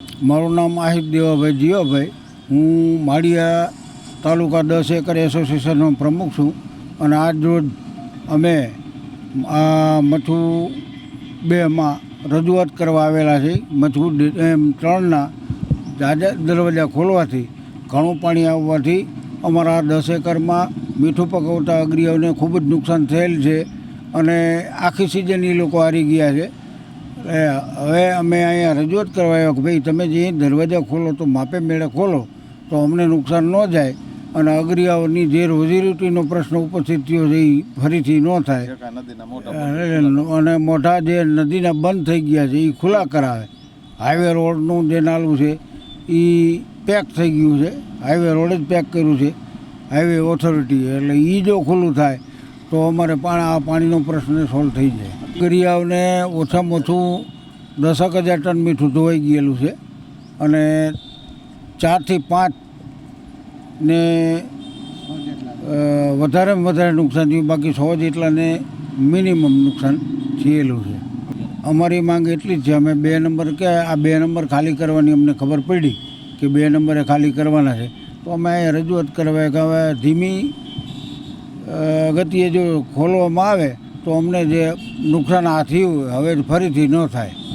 મારું નામ આહિર દેવાભાઈ જીવાભાઈ. હું માળિયા તાલુકા દસ એકર એસોસિએશનનો પ્રમુખ છું અને આજ રોજ અમે આ મથુ બેમાં રજૂઆત કરવા આવેલા છે મથુ એમ ત્રણના જાજા દરવાજા ખોલવાથી, ઘણું પાણી આવવાથી અમારા દસ એકરમાં મીઠું પકવતા અગ્રીઓને ખૂબ જ નુકસાન થયેલ છે અને આખી સિઝન એ લોકો હારી ગયા છે. હવે અમે અહીંયા રજૂઆત કરવા આવ્યા કે ભાઈ તમે જે દરવાજા ખોલો તો માપે મેળે ખોલો તો અમને નુકસાન ન જાય. અને અગરિયાઓની જે રોજીરોટીનો પ્રશ્ન ઉપસ્થિત થયો છે એ ફરીથી ન થાય. અને મોટા જે નદીના બંધ થઈ ગયા છે એ ખુલ્લા કરાવે. હાઈવે રોડનું જે નાલું છે એ પેક થઈ ગયું છે. હાઈવે રોડ જ પેક કર્યું છે હાઈવે ઓથોરિટી એટલે એ જો ખુલ્લું થાય તો અમારે પણ આ પાણીનો પ્રશ્ન સોલ્વ થઈ જાય. ગરિયાઓને ઓછામાં ઓછું દસક હજાર ટન મીઠું ધોવાઈ ગયેલું છે. અને ચારથી પાંચ ને વધારેમાં વધારે નુકસાન થયું. બાકી સો જેટલાને મિનિમમ નુકસાન થયેલું છે. અમારી માંગ એટલી જ છે. અમે બે નંબર કે આ બે નંબર ખાલી કરવાની અમને ખબર પડી કે બે નંબરે ખાલી કરવાના છે. તો અમે રજૂઆત કરવા કે હવે ધીમી ગતિએ જો ખોલવામાં આવે તો અમને જે નુકસાન આ થયું હવે ફરીથી ન થાય.